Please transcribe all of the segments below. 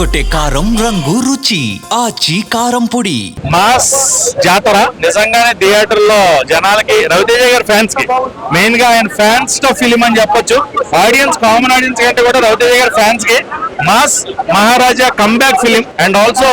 కొట్టే కారం రంగు రుచి చీ కారం పొడి మాస్ జాతర నిజంగానే థియేటర్ లో జనాలకి రవితేజ గారి ఫ్యాన్స్ కి మెయిన్ గా ఆయన ఫ్యాన్స్ తో ఫిలిం అని చెప్పొచ్చు ఆడియన్స్ కామన్ ఆడియన్స్ కంటే కూడా రవితేజ గారి ఫ్యాన్స్ కి mass Maharaja comeback film and also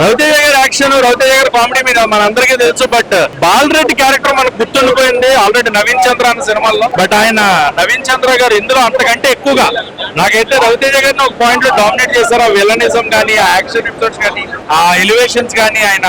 Raviteja గారి యాక్షన్ రవితేజ గారి కామెడీ మీద మన అందరికీ తెలుసు బట్ బాలరెడ్డి క్యారెక్టర్ మనకు గుర్తుండిపోయింది ఆల్రెడీ నవీన్ చంద్ర అన్న సినిమాల్లో బట్ ఆయన నవీన్ చంద్ర గారు ఇందులో అంతకంటే ఎక్కువగా నాకైతే రవితేజ గారిని ఒక పాయింట్ లో డామినేట్ చేశారు ఆ విలనిజం కానీ ఆ యాక్షన్ ఎపిసోడ్స్ కానీ ఆ ఎలివేషన్స్ కానీ ఆయన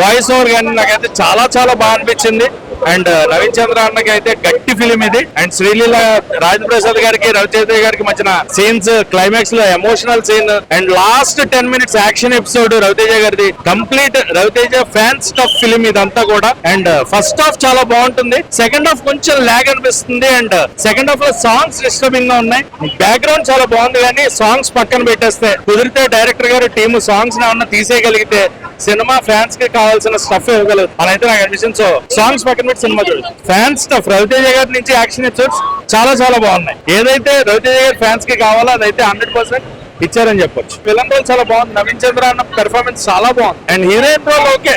వాయిస్ ఓవర్ కానీ నాకైతే చాలా చాలా బాగా అనిపించింది అండ్ రవిచంద్ర అన్నకి అయితే గట్టి ఫిలిం ఇది అండ్ శ్రీలీల రాజప్రసాద్ ప్రసాద్ గారికి రవిచేత గారికి మధ్యన సీన్స్ క్లైమాక్స్ లో emotional scene and last ten minutes action episode Raviteja గారిది complete Raviteja fans tough film ఇదంతా కూడా అండ్ ఫస్ట్ uh, హాఫ్ చాలా బాగుంటుంది సెకండ్ హాఫ్ కొంచెం లాగ్ అనిపిస్తుంది అండ్ సెకండ్ uh, హాఫ్ లో సాంగ్స్ డిస్టర్బింగ్ గా ఉన్నాయి బ్యాక్గ్రౌండ్ చాలా బాగుంది కానీ సాంగ్స్ పక్కన పెట్టేస్తే కుదిరితే డైరెక్టర్ గారు టీమ్ సాంగ్స్ ఏమన్నా తీసేయగలిగితే సినిమా ఫ్యాన్స్ కి కావాల్సిన స్టఫ్ ఇవ్వగలదు అలా అయితే నాకు అనిపిస్తుంది సో సాంగ్స్ పక్కన పెట్టి సినిమా చూడు ఫ్యాన్స్ స్టఫ్ రవితేజ గారి నుంచి యాక్షన్ కాన్సర్ట్స్ చాలా చాలా బాగున్నాయి ఏదైతే రవితేజ గారి ఫ్యాన్స్ కి కావాలో అదైతే హండ్రెడ్ పర్సెంట్ ఇచ్చారని చెప్పొచ్చు ఫిలం రోల్ చాలా బాగుంది నవీన్ చంద్ర అన్న పెర్ఫార్మెన్స్ చాలా బాగుంది అండ్ హీరోయిన్ రోల్ ఓకే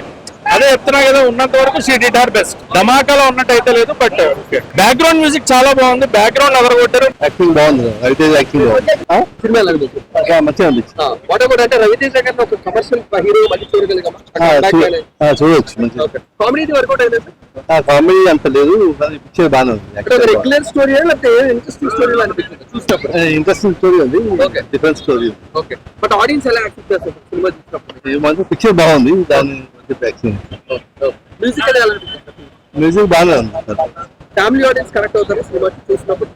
అదే చెప్తున్నా కదా ఉన్నంత వరకు సీడీట్ ఆర్ బెస్ట్ ధమాకాలో ఉన్నట్టు అయితే లేదు బట్ బ్యాక్ గ్రౌండ్ మ్యూజిక్ చాలా బాగుంది బ్యాక్గ్రౌండ్ ఎవరు కొట్టారు యాక్టింగ్ బాగుంది రవితేజ్ యాక్టింగ్ మంచిగా అనిపించింది అంటే రవితేజ్ గారిని ఒక కమర్షియల్ హీరో మళ్ళీ చూడగలిగామా చూడవచ్చు కామెడీ వరకు కామెడీ అంత లేదు పిక్చర్ బాగానే ఉంది రెగ్యులర్ స్టోరీ ఇంట్రెస్టింగ్ స్టోరీ అనిపించింది ఇంట్రెస్టింగ్ స్టోరీ ఉంది different story okay but audience ఎలా యాక్సెప్ట్ చేస్తారు సినిమా చూసినప్పుడు పిక్చర్ బాగుంది దాని మ్యూజిక్ బాగానే ఉంది ఫ్యామిలీ ఆడియన్స్ కనెక్ట్ అవుతారు సినిమా చూసినప్పుడు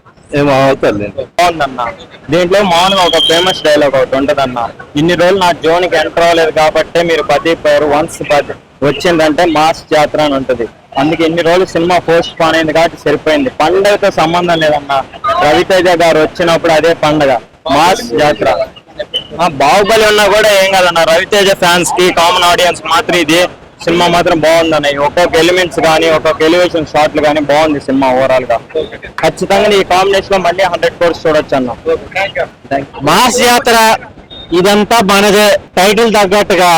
దీంట్లో మామూలుగా ఒక ఫేమస్ డైలాగ్ ఒకటి ఉంటదన్న ఇన్ని రోజులు నా జోన్కి ఎంటర్ అవ్వలేదు కాబట్టి మీరు పది పేరు వన్స్ వచ్చిందంటే మాస్ జాతర అని ఉంటది అందుకే ఇన్ని రోజులు సినిమా పోస్ట్ పోన్ అయింది కాబట్టి సరిపోయింది పండగతో సంబంధం లేదన్న రవితేజ గారు వచ్చినప్పుడు అదే పండగ మాస్ జాతర బాహుబలి ఉన్నా కూడా ఏం కాదన్న రవితేజ ఫ్యాన్స్ కి కామన్ ఆడియన్స్ మాత్రం ఇది సినిమా మాత్రం బాగుందని ఒక్కొక్క ఎలిమెంట్స్ కానీ ఒక్కొక్క ఎలివేషన్ షాట్లు కానీ బాగుంది సినిమా ఓవరాల్ గా ఖచ్చితంగా ఈ కాంబినేషన్ లో మళ్ళీ హండ్రెడ్ కోర్స్ చూడొచ్చు అన్న మాస్ యాత్ర ఇదంతా మనదే టైటిల్ తగ్గట్టుగా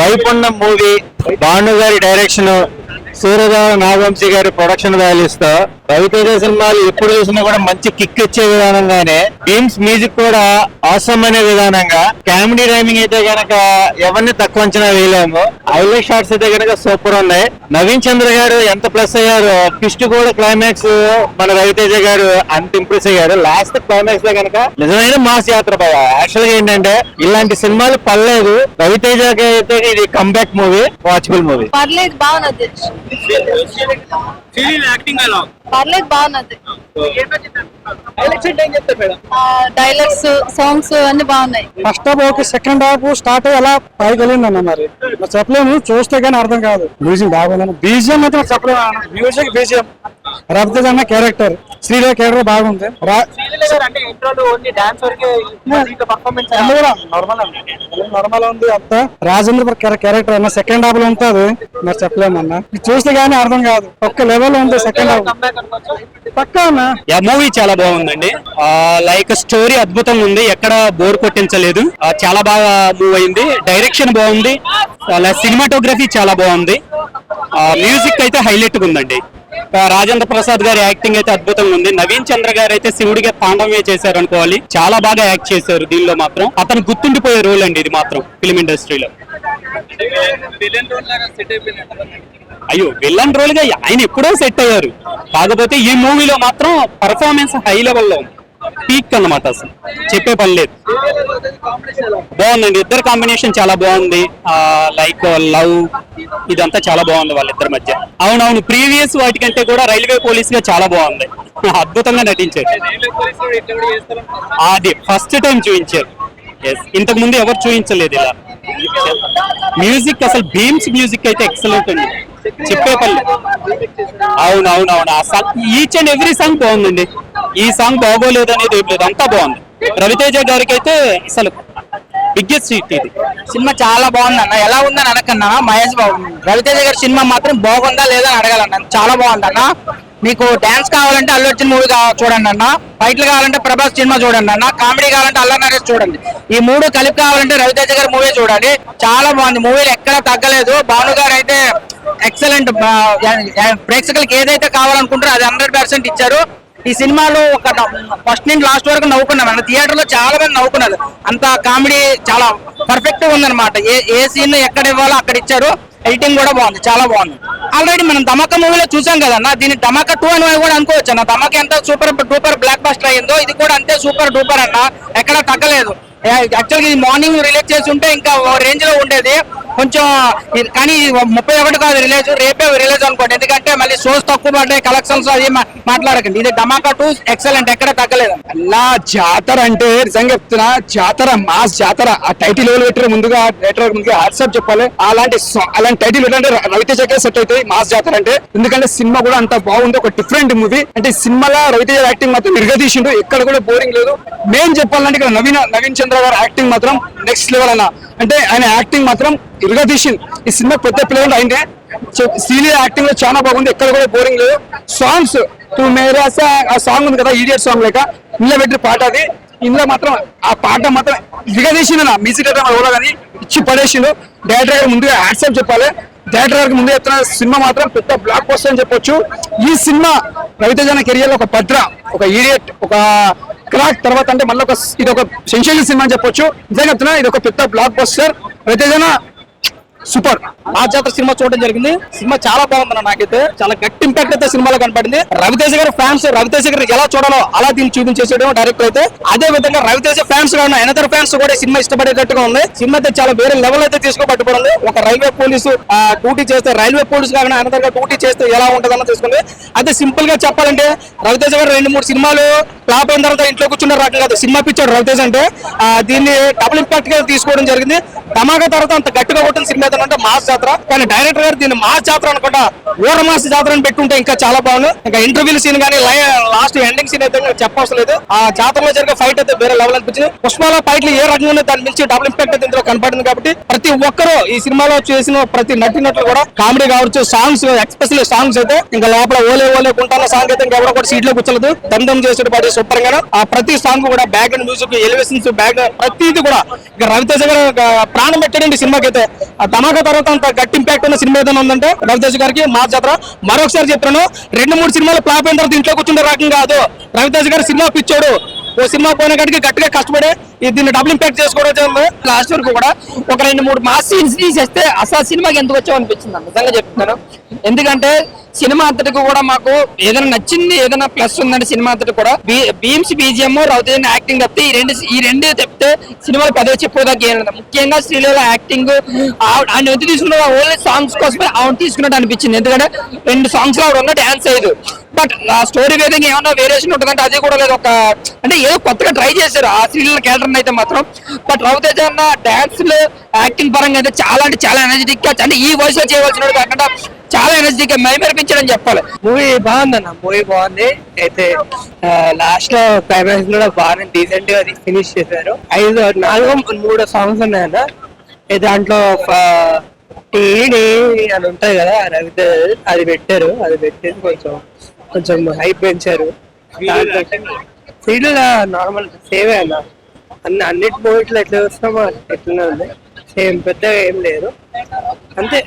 వైపున్న మూవీ బాండు గారి డైరెక్షన్ సూర్యదేవ నాగవంశీ గారి ప్రొడక్షన్ వాల్యూస్ తో రవితేజ సినిమాలు ఎప్పుడు చూసినా కూడా మంచి కిక్ ఇచ్చే విధానంగానే బీమ్స్ మ్యూజిక్ కూడా అవసరం అనే విధానంగా కామెడీ రైమింగ్ అయితే గనక ఎవరిని తక్కువ అంచనా వేయలేము హైలైట్ షార్ట్స్ అయితే గనక సూపర్ ఉన్నాయి నవీన్ చంద్ర గారు ఎంత ప్లస్ అయ్యారు ఫిస్ట్ కూడా క్లైమాక్స్ మన రవితేజ గారు అంత ఇంప్రెస్ అయ్యారు లాస్ట్ క్లైమాక్స్ లో గనక నిజమైన మాస్ యాత్ర యాక్చువల్ గా ఏంటంటే ఇలాంటి సినిమాలు పర్లేదు రవితేజ అయితే ఇది కంబ్యాక్ మూవీ వాచ్బుల్ మూవీ పర్లేదు బాగా సీరియల్ యాక్టింగ్ పర్లేదు బాగున్నది డైలాగ్స్ సాంగ్స్ బాగున్నాయి first half okay second half start ఎలా పైకెళ్ళింది అన్న మరి చెప్పలేము చూస్తే కానీ అర్థం కాదు బీజియం బాగుంది బీజియం అయితే చెప్పలేము మ్యూజిక్ బీజియం రవితేజ్ అన్న క్యారెక్టర్ శ్రీదేవి క్యారెక్టర్ బాగుంది నార్మల్ ఉంది అంతా రాజేంద్ర క్యారెక్టర్ అన్న సెకండ్ హాఫ్ లో ఉంటుంది మరి చెప్పలేమన్నా చూస్తే గానీ అర్థం కాదు ఒక్క లెవెల్ ఉంది సెకండ్ హాఫ్ పక్కా మూవీ చాలా బాగుందండి లైక్ స్టోరీ అద్భుతంగా ఉంది ఎక్కడ బోర్ కొట్టించలేదు చాలా బాగా మూవ్ అయింది డైరెక్షన్ బాగుంది సినిమాటోగ్రఫీ చాలా బాగుంది మ్యూజిక్ అయితే హైలైట్ ఉందండి రాజేంద్ర ప్రసాద్ గారి యాక్టింగ్ అయితే అద్భుతంగా ఉంది నవీన్ చంద్ర గారు అయితే శివుడిగా పాండవమే చేశారు అనుకోవాలి చాలా బాగా యాక్ట్ చేశారు దీనిలో మాత్రం అతను గుర్తుండిపోయే రోల్ అండి ఇది మాత్రం ఫిలిం ఇండస్ట్రీలో అయ్యో విలన్ రోల్ గా ఆయన ఎప్పుడో సెట్ అయ్యారు కాకపోతే ఈ మూవీలో మాత్రం పర్ఫార్మెన్స్ హై లెవెల్లో ఉంది పీక్ అనమాట అసలు చెప్పే పని లేదు బాగుందండి ఇద్దరు కాంబినేషన్ చాలా బాగుంది లైక్ లవ్ ఇదంతా చాలా బాగుంది వాళ్ళిద్దరి మధ్య అవునవును ప్రీవియస్ వాటికంటే కూడా రైల్వే పోలీస్ గా చాలా బాగుంది అద్భుతంగా నటించారు అది ఫస్ట్ టైం చూపించారు ఇంతకు ముందు ఎవరు చూపించలేదు ఇలా మ్యూజిక్ అసలు భీమ్స్ మ్యూజిక్ అయితే ఎక్సలెంట్ అండి పల్లె అవునవునవును ఈచ్ అండ్ ఎవ్రీ సాంగ్ బాగుందండి ఈ సాంగ్ బాగోలేదు అనేది ఏం లేదు అంతా బాగుంది రవితేజ గారికి అయితే అసలు బిగ్గెస్ట్ హిట్ ఇది సినిమా చాలా బాగుంది అన్న ఎలా ఉందని అడగన్నా మహేష్ బాబు రవితేజ గారి సినిమా మాత్రం బాగుందా లేదా అడగాలన్నా అడగాలన్న చాలా అన్న మీకు డాన్స్ కావాలంటే అల్లు అర్జున్ మూవీ చూడండి అన్న ఫైట్లు కావాలంటే ప్రభాస్ సినిమా చూడండి అన్న కామెడీ కావాలంటే అల్లా నరేష్ చూడండి ఈ మూడు కలిపి కావాలంటే రవితేజ గారి మూవీ చూడండి చాలా బాగుంది మూవీలు ఎక్కడ తగ్గలేదు భాను గారు అయితే ఎక్సలెంట్ ప్రేక్షకులకు ఏదైతే కావాలనుకుంటారో అది హండ్రెడ్ పర్సెంట్ ఇచ్చారు ఈ సినిమాలో ఒక ఫస్ట్ నుంచి లాస్ట్ వరకు నవ్వుకున్నాం థియేటర్ థియేటర్లో చాలా మంది నవ్వుకున్నారు అంత కామెడీ చాలా పర్ఫెక్ట్గా ఉందన్నమాట ఏ ఏ సీన్ ఎక్కడ ఇవ్వాలో అక్కడ ఇచ్చారు ఎడిటింగ్ కూడా బాగుంది చాలా బాగుంది ఆల్రెడీ మనం ధమక మూవీలో చూసాం కదన్న దీని ధమక టూ అని కూడా అనుకోవచ్చు అన్న ధమక ఎంత సూపర్ డూపర్ బ్లాక్ బస్టర్ అయ్యిందో ఇది కూడా అంతే సూపర్ డూపర్ అన్న ఎక్కడ తగ్గలేదు యాక్చువల్గా ఇది మార్నింగ్ రిలీజ్ చేసి ఉంటే ఇంకా రేంజ్ లో ఉండేది కొంచెం కానీ ముప్పై ఒకటి కాదు రిలీజ్ రేపే రిలీజ్ అనుకోండి ఎందుకంటే మళ్ళీ షోస్ తక్కువ పడ్డాయి కలెక్షన్స్ అది మాట్లాడకండి ఇది ధమాకా టూ ఎక్సలెంట్ ఎక్కడ తగ్గలేదు అలా జాతర అంటే నిజంగా చెప్తున్నా జాతర మాస్ జాతర ఆ టైటిల్ ఎవరు పెట్టారు ముందుగా డైరెక్టర్ ముందుగా హాట్సాప్ చెప్పాలి అలాంటి అలాంటి టైటిల్ ఏంటంటే రవితేజకే సెట్ అవుతాయి మాస్ జాతర అంటే ఎందుకంటే సినిమా కూడా అంత బాగుంది ఒక డిఫరెంట్ మూవీ అంటే సినిమాలో రవితేజ యాక్టింగ్ మాత్రం నిర్గదీసిండు ఎక్కడ కూడా బోరింగ్ లేదు మేము చెప్పాలంటే ఇక్కడ నవీన నవీన్ చంద్ర గారు యాక్టింగ్ మాత్రం నెక్స్ట్ లెవెల్ అన్న అంటే ఆయన యాక్టింగ్ మాత్రం ఇరుగదీసింది ఈ సినిమా పెద్ద ప్లేయర్ అయిందే సీనియర్ యాక్టింగ్ లో చాలా బాగుంది ఎక్కడ కూడా బోరింగ్ లేదు సాంగ్స్ టూ మేరాస ఆ సాంగ్ ఉంది కదా ఈడియట్ సాంగ్ లేక ఇంట్లో పెట్టిన పాట అది ఇందులో మాత్రం ఆ పాట మాత్రం ఇరుగదీసింది నా మ్యూజిక్ డైరెక్టర్ కూడా కానీ ఇచ్చి పడేసిండు డైరెక్టర్ గారు ముందుగా యాక్సెప్ట్ చెప్పాలి థియేటర్ గారికి ముందు చెప్తున్న సినిమా మాత్రం పెద్ద బ్లాక్ పోస్టర్ అని చెప్పొచ్చు ఈ సినిమా రవితేజన కెరియర్ లో ఒక భద్ర ఒక ఈడియట్ ఒక క్రాక్ తర్వాత అంటే మళ్ళీ ఒక ఇది ఒక సెన్సేషన్ సినిమా అని చెప్పొచ్చు నిజంగా ఇది ఒక పెద్ద బ్లాక్ బస్టర్ ప్రతిదైనా సూపర్ మా జాతర సినిమా చూడడం జరిగింది సినిమా చాలా బాగుంది నాకైతే చాలా గట్టి ఇంపాక్ట్ అయితే సినిమాలో కనపడింది రవితేజ గారు ఫ్యాన్స్ రవితేజ గారు ఎలా చూడాలో అలా దీన్ని చూపించేసేయడం డైరెక్ట్ అయితే అదే విధంగా రవితేజ ఫ్యాన్స్ గా ఉన్న ఎనదర్ ఫ్యాన్స్ కూడా సినిమా ఇష్టపడేటట్టుగా ఉంది సినిమా అయితే చాలా వేరే లెవెల్ అయితే తీసుకోబట్టుబడింది ఒక రైల్వే పోలీసు డ్యూటీ చేస్తే రైల్వే పోలీసు కాకుండా ఎనదర్ గా డ్యూటీ చేస్తే ఎలా అన్న తీసుకుంది అయితే సింపుల్ గా చెప్పాలంటే రవితేజ గారు రెండు మూడు సినిమాలు ఫ్లాప్ అయిన తర్వాత ఇంట్లో కూర్చున్న రకం కాదు సినిమా పిచ్చాడు రవితేజ అంటే దీన్ని డబుల్ ఇంపాక్ట్ గా తీసుకోవడం జరిగింది ధమాకా తర్వాత అంత గట్టిగా కొట్టిన సినిమా ఏదంటే మాస్ జాతర కానీ డైరెక్టర్ గారు దీన్ని మాస్ జాతర అనుకుంటా ఊర మాస జాతర అని పెట్టుంటే ఇంకా చాలా బాగుంది ఇంకా ఇంటర్వ్యూ సీన్ కానీ లాస్ట్ ఎండింగ్ సీన్ అయితే చెప్పవసరం లేదు ఆ జాతరలో జరిగే ఫైట్ అయితే వేరే లెవెల్ అనిపించింది పుష్పాల ఫైట్లు ఏ రకంగా దాని నుంచి డబుల్ ఇంపాక్ట్ అయితే ఇందులో కనపడింది కాబట్టి ప్రతి ఒక్కరూ ఈ సినిమాలో చేసిన ప్రతి నటి నటులు కూడా కామెడీ కావచ్చు సాంగ్స్ ఎక్స్పెషల్ సాంగ్స్ అయితే ఇంకా లోపల ఓలే ఓలే కుంటాన సాంగ్ అయితే ఇంకా ఎవరో కూడా సీట్ లో కూర్చోలేదు దమ్ చేసే పాటి సూపర్ గా ఆ ప్రతి సాంగ్ కూడా back and music elevations back ప్రతిది కూడా ఇంకా రవితేజ గారు ప్రాణం పెట్టాడండి సినిమాకి అయితే ఆ ధమాకా తర్వాత అంత గట్టి ఇంపాక్ట్ ఉన్న సినిమా ఏదైనా ఉందంటే రవితేజ్ గారికి మా జాతర మరొకసారి చెప్తాను రెండు మూడు సినిమాలు ప్లాప్ అయిన తర్వాత ఇంట్లో కూర్చుంటే రాకం కాదు రవితేజ్ గారి సినిమా పిచ్చాడు ఓ సినిమా పోయిన కాడికి గట్టిగా కష్టపడి దీన్ని డబుల్ ఇంపాక్ట్ చేసుకోవడం జరిగింది లాస్ట్ వరకు కూడా ఒక రెండు మూడు మాస్ సీన్స్ తీసేస్తే అసలు సినిమాకి ఎందుకు వచ్చావు అనిపించింది నిజంగా చెప్తున్నాను ఎందుకంటే సినిమా అంతటికి కూడా మాకు ఏదైనా నచ్చింది ఏదైనా ప్లస్ ఉందంటే సినిమా అంతటి కూడా బీమ్స్ బీజిఎం రౌతేజన్ యాక్టింగ్ తప్పితే ఈ రెండు ఈ రెండు చెప్తే సినిమా పదే చెప్పేదాకా ఏం ముఖ్యంగా శ్రీలీల యాక్టింగ్ ఆయన ఎంత తీసుకున్న ఓన్లీ సాంగ్స్ కోసమే ఆవిడ తీసుకున్నట్టు అనిపించింది ఎందుకంటే రెండు సాంగ్స్ లో ఆవిడ ఉన్న డాన్స్ అయ్యేది బట్ ఆ స్టోరీ వేదంగా ఏమన్నా వేరియేషన్ ఉంటుందంటే అది కూడా లేదు ఒక అంటే ఏదో కొత్తగా ట్రై చేశారు ఆ సీరియల్ క్యారెక్టర్ అయితే మాత్రం బట్ రవితేజ అన్న డాన్స్ లో యాక్టింగ్ పరంగా అయితే చాలా అంటే చాలా ఎనర్జెటిక్ గా అంటే ఈ వాయిస్ లో చేయవలసిన కాకుండా చాలా ఎనర్జెటిక్ గా అని చెప్పాలి మూవీ బాగుంది అన్న మూవీ బాగుంది అయితే లాస్ట్ లో క్లైమాక్స్ కూడా బాగా డీసెంట్ గా ఫినిష్ చేశారు ఐదు నాలుగు మూడు సాంగ్స్ ఉన్నాయన్న దాంట్లో టీడీ అని ఉంటాయి కదా రవితేజ అది పెట్టారు అది పెట్టి కొంచెం కొంచెం హైప్ పెంచారు చేయలేదా నార్మల్ సేవే అన్న అన్ని అన్నిటి మూవీట్లో ఎట్లా చూస్తామో ఎట్లనే ఉంది సేమ్ పెద్దగా ఏం లేదు అంతే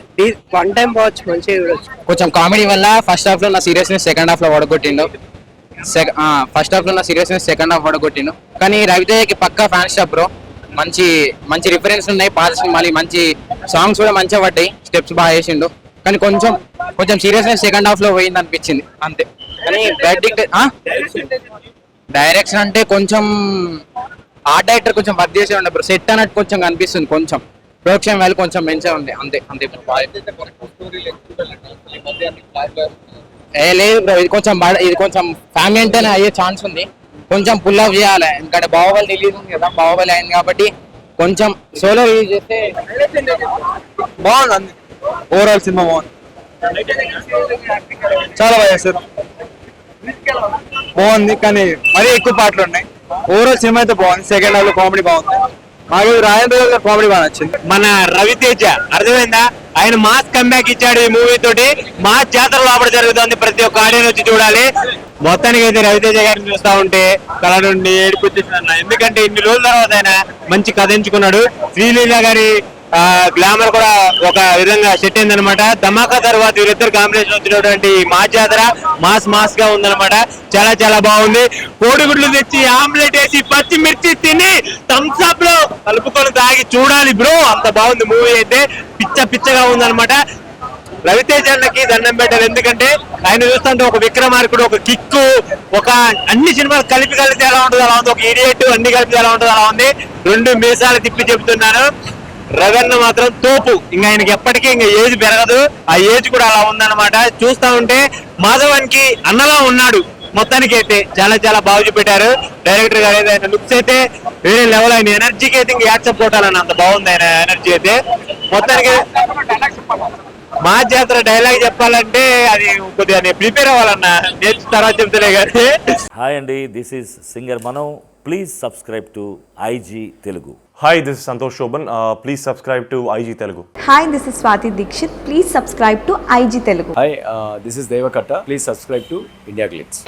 వన్ టైం పోవచ్చు మంచిగా చూడొచ్చు కొంచెం కామెడీ వల్ల ఫస్ట్ హాఫ్ లో నా సీరియస్నెస్ సెకండ్ హాఫ్ లో వడగొట్టిండు ఫస్ట్ హాఫ్ లో నా సీరియస్నెస్ సెకండ్ హాఫ్ వడగొట్టిండు కానీ రవితేజకి పక్కా ఫ్యాన్ షాప్ బ్రో మంచి మంచి రిఫరెన్స్ ఉన్నాయి పాత సినిమాలు మంచి సాంగ్స్ కూడా మంచిగా పడ్డాయి స్టెప్స్ బాగా వేసిండు కానీ కొంచెం కొంచెం సీరియస్నెస్ సెకండ్ హాఫ్ లో పోయింది అనిపించింది అంతే కానీ బ్యాడ్ డైరెక్షన్ అంటే కొంచెం ఆ డైరెక్టర్ కొంచెం వర్క్ చేసే ఉండే ఇప్పుడు సెట్ అన్నట్టు కొంచెం కనిపిస్తుంది కొంచెం ప్రొడక్షన్ వాల్యూ కొంచెం మంచిగా ఉంది అంతే అంతే ఏ లేదు బ్రో ఇది కొంచెం ఇది కొంచెం ఫ్యామిలీ అంటేనే అయ్యే ఛాన్స్ ఉంది కొంచెం పుల్ అప్ చేయాలి ఎందుకంటే బాహుబలి రిలీజ్ ఉంది కదా బాహుబలి అయింది కాబట్టి కొంచెం సోలో రిలీజ్ చేస్తే బాగుంది ఓవరాల్ సినిమా బాగుంది చాలా బాగా సార్ బాగుంది కానీ మరీ ఎక్కువ పాటలు ఉన్నాయి ఓవరాల్ సినిమా అయితే బాగుంది సెకండ్ హాఫ్ లో కామెడీ బాగుంది మాకు రాజేంద్ర గారు కామెడీ బాగా నచ్చింది మన రవితేజ అర్థమైందా ఆయన మాస్ బ్యాక్ ఇచ్చాడు ఈ మూవీ తోటి మాస్ జాతర లోపల జరుగుతుంది ప్రతి ఒక్క ఆడియన్ వచ్చి చూడాలి మొత్తానికి అయితే రవితేజ గారిని చూస్తా ఉంటే కళ నుండి ఏడిపించేసిన ఎందుకంటే ఇన్ని రోజుల తర్వాత ఆయన మంచి కథ ఎంచుకున్నాడు శ్రీలీల గారి గ్లామర్ కూడా ఒక విధంగా సెట్ అయిందనమాట ధమాకా తర్వాత వీరిద్దరు కాంబినేషన్ వచ్చినటువంటి మా జాతర మాస్ మాస్ గా ఉందనమాట చాలా చాలా బాగుంది కోడిగుడ్లు తెచ్చి ఆమ్లెట్ వేసి పచ్చిమిర్చి తిని థమ్స్అప్ లో కలుపుకొని తాగి చూడాలి బ్రో అంత బాగుంది మూవీ అయితే పిచ్చ పిచ్చగా ఉందనమాట రవితేజ్ అన్నకి దండం పెట్టారు ఎందుకంటే ఆయన చూస్తుంటే ఒక విక్రమార్కుడు ఒక కిక్కు ఒక అన్ని సినిమాలు కలిపి కలిపి ఎలా ఉంటుంది అలా ఉంది ఒక ఇడియట్ అన్ని కలిపి ఎలా ఉంటుంది అలా ఉంది రెండు మీసాలు తిప్పి చెప్తున్నాను రవీణ మాత్రం తోపు ఇంకా ఆయనకి ఎప్పటికీ ఇంకా ఏజ్ పెరగదు ఆ ఏజ్ కూడా అలా ఉందన్నమాట చూస్తా ఉంటే మాధవన్ కి అన్నలా ఉన్నాడు మొత్తానికి అయితే చాలా చాలా బాగు చూపెట్టారు డైరెక్టర్ గారు అయితే ఆయన లుక్స్ అయితే వేరే లెవెల్ ఆయన ఎనర్జీకి అయితే ఇంకా యాక్సెప్ట్ కొట్టాలని అంత బాగుంది ఆయన ఎనర్జీ అయితే మొత్తానికి మా జాతర డైలాగ్ చెప్పాలంటే అది కొద్దిగా ప్రిపేర్ అవ్వాలన్నా నేర్చు తర్వాత చెప్తలే కానీ హాయ్ అండి దిస్ ఈస్ సింగర్ మనం Please subscribe to IG Telugu. Hi, this is Santosh Shoban. Uh, please subscribe to IG Telugu. Hi, this is Swati Dikshit. Please subscribe to IG Telugu. Hi, uh, this is Deva Katta. Please subscribe to India Glitz.